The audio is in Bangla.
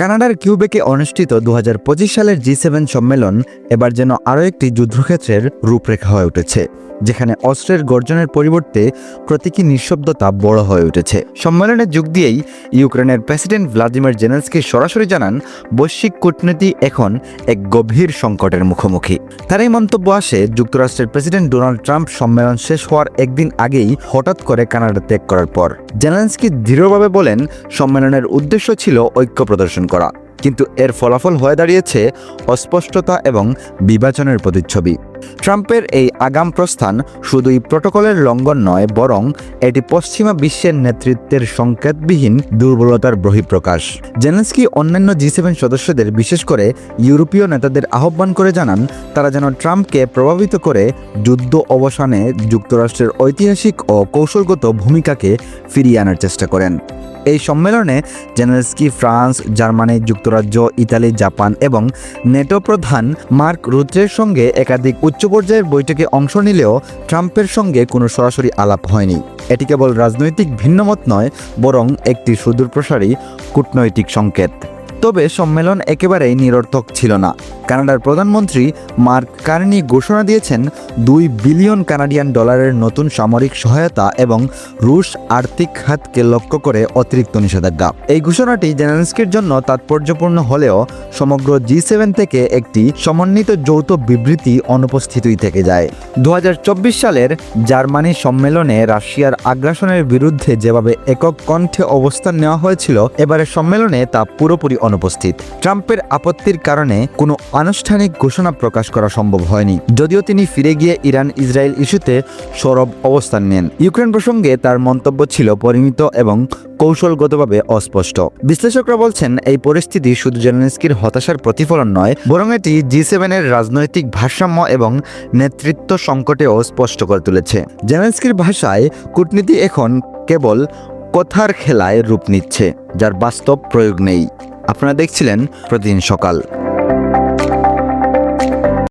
কানাডার কিউবেকে অনুষ্ঠিত দু হাজার পঁচিশ সালের জি সেভেন সম্মেলন এবার যেন আরও একটি যুদ্ধক্ষেত্রের রূপরেখা হয়ে উঠেছে। যেখানে অস্ত্রের গর্জনের পরিবর্তে প্রতীকী নিঃশব্দতা বড় হয়ে উঠেছে। সম্মেলনে যোগ দিয়েই ইউক্রেনের প্রেসিডেন্ট ভ্লাদিমির জেনেন্সকি সরাসরি জানান, বৈশ্বিক কূটনীতি এখন এক গভীর সংকটের মুখোমুখি। তার এই মন্তব্য আসে, যুক্তরাষ্ট্রের প্রেসিডেন্ট ডোনাল্ড ট্রাম্প সম্মেলন শেষ হওয়ার একদিন আগেই হঠাৎ করে কানাডা ত্যাগ করার পর। জেলেন্সকি দৃঢ়ভাবে বলেন, সম্মেলনের উদ্দেশ্য ছিল ঐক্য প্রদর্শন করা। কিন্তু এর ফলাফল হয়ে দাঁড়িয়েছে অস্পষ্টতা এবং বিভাজনের প্রতিচ্ছবি। ট্রাম্পের এই আগাম প্রস্থান শুধুই প্রটোকলের লঙ্ঘন নয়, বরং এটি পশ্চিমা বিশ্বের নেতৃত্বের সংকেতবিহীন দুর্বলতার বহিঃপ্রকাশ। জেলেন্সকি অন্যান্য জি সেভেন সদস্যদের, বিশেষ করে ইউরোপীয় নেতাদের আহ্বান করে জানান, তারা যেন ট্রাম্পকে প্রভাবিত করে যুদ্ধ অবসানে যুক্তরাষ্ট্রের ঐতিহাসিক ও কৌশলগত ভূমিকাকে ফিরিয়ে আনার চেষ্টা করেন। এই সম্মেলনে জেনেলস্কি ফ্রান্স, জার্মানি, যুক্তরাজ্য, ইতালি, জাপান এবং নেটো প্রধান মার্ক রুত্রের সঙ্গে একাধিক উচ্চ পর্যায়ের বৈঠকে অংশ নিলেও ট্রাম্পের সঙ্গে কোনো সরাসরি আলাপ হয়নি। এটি কেবল রাজনৈতিক ভিন্নমত নয়, বরং একটি সুদূরপ্রসারী কূটনৈতিক সংকেত। তবে সম্মেলন একেবারেই নিরর্থক ছিল না। কানাডার প্রধানমন্ত্রী মার্ক কার্নি ঘোষণা দিয়েছেন, দুই বিলিয়ন কানাডিয়ান ডলারের নতুন সামরিক সহায়তা এবং রুশ আর্থিক খাতকে লক্ষ্য করে অতিরিক্ত নিষেধাজ্ঞা। এই ঘোষণাটি জেনেন্সকির জন্য তাৎপর্যপূর্ণ হলেও সমগ্র জি সেভেন থেকে একটি সমন্বিত যৌথ বিবৃতি অনুপস্থিতই থেকে যায়। দু হাজার চব্বিশ সালের জার্মানি সম্মেলনে রাশিয়ার আগ্রাসনের বিরুদ্ধে যেভাবে একক কণ্ঠে অবস্থান নেওয়া হয়েছিল, এবারের সম্মেলনে তা পুরোপুরি অনুপস্থিত। ট্রাম্পের আপত্তির কারণে কোনো আনুষ্ঠানিক ঘোষণা প্রকাশ করা সম্ভব হয়নি। যদিও তিনি ফিরে গিয়ে ইরান ইসরায়েল ইস্যুতে সরব অবস্থান নেন। ইউক্রেন প্রসঙ্গে তার মন্তব্য ছিল পরিমিত এবং কৌশলগতভাবে অস্পষ্ট। বিশ্লেষকরা বলছেন, এই পরিস্থিতি শুধু জেলেনস্কির হতাশার প্রতিফলন নয়, বরং এটি জি সেভেনের রাজনৈতিক ভারসাম্য এবং নেতৃত্ব সংকটেও স্পষ্ট করে তুলেছে। জেলেনস্কির ভাষায়, কূটনীতি এখন কেবল কথার খেলায় রূপ নিচ্ছে, যার বাস্তব প্রয়োগ নেই। আপনারা দেখছিলেন প্রতিদিন সকাল।